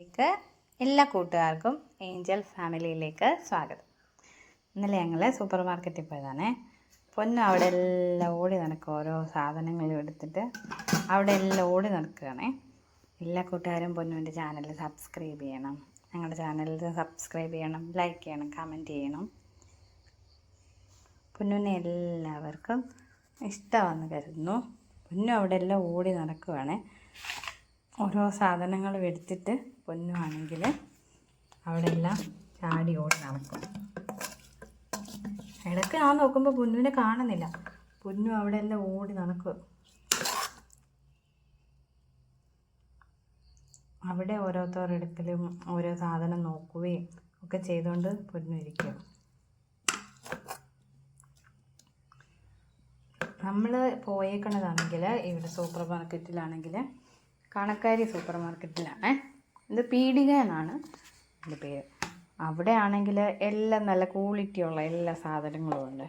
ലേക്ക് എല്ലാ കൂട്ടുകാർക്കും ഏഞ്ചൽ ഫാമിലിയിലേക്ക് സ്വാഗതം. ഇന്നലെ ഞങ്ങൾ സൂപ്പർ മാർക്കറ്റിൽ പോയതാണേ. പൊന്നു അവിടെ എല്ലാം ഓടി നടക്കും. ഓരോ സാധനങ്ങളും എടുത്തിട്ട് അവിടെ എല്ലാം ഓടി നടക്കുകയാണ്. എല്ലാ കൂട്ടുകാരും പൊന്നുവിന്റെ ചാനൽ സബ്സ്ക്രൈബ് ചെയ്യണം. ഞങ്ങളുടെ ചാനലിൽ സബ്സ്ക്രൈബ് ചെയ്യണം. ലൈക്ക് ചെയ്യണം. കമന്റ് ചെയ്യണം. പൊന്നുവിനെ എല്ലാവർക്കും ഇഷ്ടമാണെന്ന് കരുതുന്നു. പൊന്നു അവിടെ എല്ലാം ഓടി നടക്കുവാണേ. ഓരോ സാധനങ്ങൾ എടുത്തിട്ട് പൊന്നുവാണെങ്കിൽ അവിടെ എല്ലാം ചാടി ഓടി നടക്കും. ഇടയ്ക്ക് ഞാൻ നോക്കുമ്പോൾ പൊന്നുവിനെ കാണുന്നില്ല. പൊന്നു അവിടെ എല്ലാം ഓടി നടക്കും. അവിടെ ഓരോരുത്തർ എടുക്കലും ഓരോ സാധനം നോക്കുകയും ഒക്കെ ചെയ്തുകൊണ്ട് പൊന്നു ഇരിക്കും. നമ്മൾ പോയേക്കണതാണെങ്കിൽ ഇവിടെ സൂപ്പർ മാർക്കറ്റിലാണെങ്കിൽ കണക്കാരി സൂപ്പർ മാർക്കറ്റിലാണ് ഇത് പീടിക എന്നാണ് എന്റെ പേര്. അവിടെ ആണെങ്കിൽ എല്ലാം നല്ല ക്വാളിറ്റിയുള്ള എല്ലാ സാധനങ്ങളും ഉണ്ട്.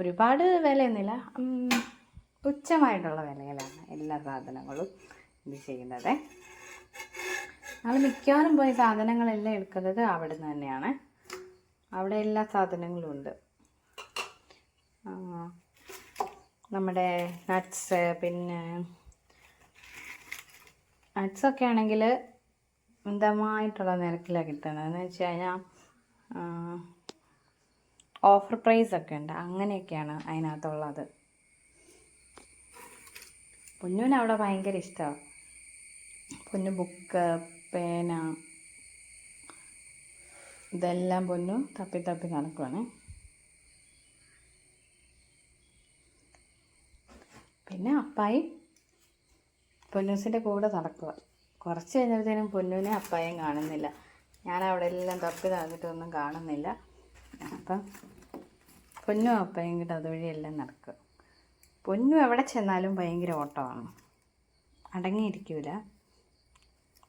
ഒരുപാട് വിലയൊന്നുമില്ല. തുച്ഛമായിട്ടുള്ള വിലയിലാണ് എല്ലാ സാധനങ്ങളും ഇത് ചെയ്യുന്നത്. ഞങ്ങൾ മിക്കവാറും പോയി സാധനങ്ങളെല്ലാം എടുക്കുന്നത് അവിടെ നിന്ന് തന്നെയാണ്. അവിടെ എല്ലാ സാധനങ്ങളും ഉണ്ട്. നമ്മുടെ നട്ട്സ് പിന്നെ നട്ട്സൊക്കെ ആണെങ്കിൽ മിതമായിട്ടുള്ള നിരക്കിലാണ് കിട്ടുന്നത് എന്ന് വെച്ച് കഴിഞ്ഞാൽ ഓഫർ പ്രൈസ് ഒക്കെ ഉണ്ട്. അങ്ങനെയൊക്കെയാണ് അതിനകത്തുള്ളത്. പൊന്നുവിന് അവിടെ ഭയങ്കര ഇഷ്ടമാണ് പൊന്നു ബുക്ക് പേന ഇതെല്ലാം പൊന്നു തപ്പി തപ്പി നടക്കുവാണ്. പിന്നെ അപ്പായി പൊന്നൂസിന്റെ കൂടെ നടക്കുക. കുറച്ച് കഴിഞ്ഞപ്പോഴത്തേനും പൊന്നൂനെ അപ്പായും കാണുന്നില്ല. ഞാൻ അവിടെ എല്ലാം തപ്പി താഴ്ന്നിട്ടൊന്നും കാണുന്നില്ല. അപ്പം പൊന്നും അപ്പായും കൂടെ അതുവഴിയെല്ലാം നടക്കുക. പൊന്നു എവിടെ ചെന്നാലും ഭയങ്കര ഓട്ടമാണ്. അടങ്ങിയിരിക്കൂല.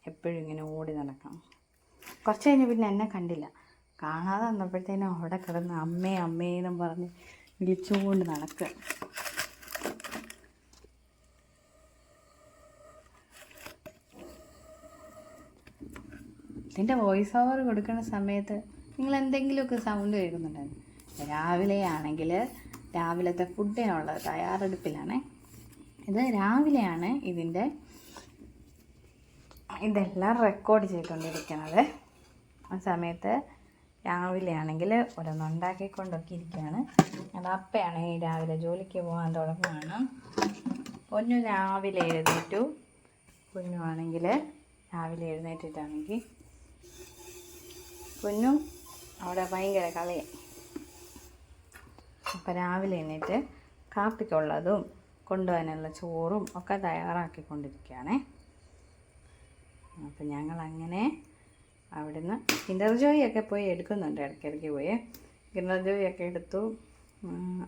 എപ്പോഴും ഇങ്ങനെ ഓടി നടക്കണം. കുറച്ച് കഴിഞ്ഞ് പിന്നെ എന്നെ കണ്ടില്ല. കാണാതെ വന്നപ്പോഴത്തേനും അവിടെ കിടന്ന് അമ്മേ അമ്മേ എന്നും പറഞ്ഞ് വിളിച്ചുകൊണ്ട് നടക്കുക. ഇതിന്റെ വോയിസ് ഓവർ കൊടുക്കുന്ന സമയത്ത് നിങ്ങൾ എന്തെങ്കിലുമൊക്കെ സൗണ്ട് കേൾക്കുന്നുണ്ടായിരുന്നു. രാവിലെ ആണെങ്കിൽ രാവിലത്തെ ഫുഡിനുള്ള തയ്യാറെടുപ്പിലാണേ. ഇത് രാവിലെയാണ് ഇതിന്റെ ഇതെല്ലാം റെക്കോർഡ് ചെയ്തുകൊണ്ടിരിക്കുന്നത്. ആ സമയത്ത് രാവിലെ ആണെങ്കിൽ ഓരോന്നുണ്ടാക്കിക്കൊണ്ടൊക്കെ ഇരിക്കുകയാണ് അത് അപ്പയാണെങ്കിൽ രാവിലെ ജോലിക്ക് പോകാൻ തുടങ്ങുകയാണ് പൊന്നു രാവിലെ എഴുന്നേറ്റു. പൊന്നു ആണെങ്കിൽ രാവിലെ എഴുന്നേറ്റിട്ടാണെങ്കിൽ പൊന്നും. അവിടെ ഭയങ്കര കളിയാണ് അപ്പം രാവിലെ എണീറ്റ് കാപ്പിക്കുള്ളതും കൊണ്ടുപോകാനുള്ള ചോറും ഒക്കെ തയ്യാറാക്കിക്കൊണ്ടിരിക്കുകയാണേ. അപ്പം ഞങ്ങൾ അങ്ങനെ അവിടുന്ന് കിൻഡർ ജോയി ഒക്കെ പോയി എടുക്കുന്നുണ്ട് ഇടയ്ക്കിടയ്ക്ക് പോയി. കിൻഡർ ജോയി ഒക്കെ എടുത്തു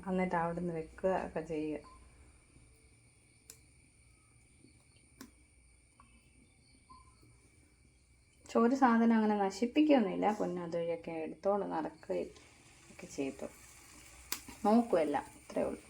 എന്നിട്ട് അവിടുന്ന് വെക്കുക ഒക്കെ ചെയ്യുക. ചോറ് സാധനം അങ്ങനെ നശിപ്പിക്കുകയൊന്നുമില്ല പൊന്നു അതുവഴിയൊക്കെ എടുത്തോണ്ട് നടക്കുകയും ഒക്കെ ചെയ്തു. നോക്കുമല്ല ഇത്രയേ ഉള്ളൂ.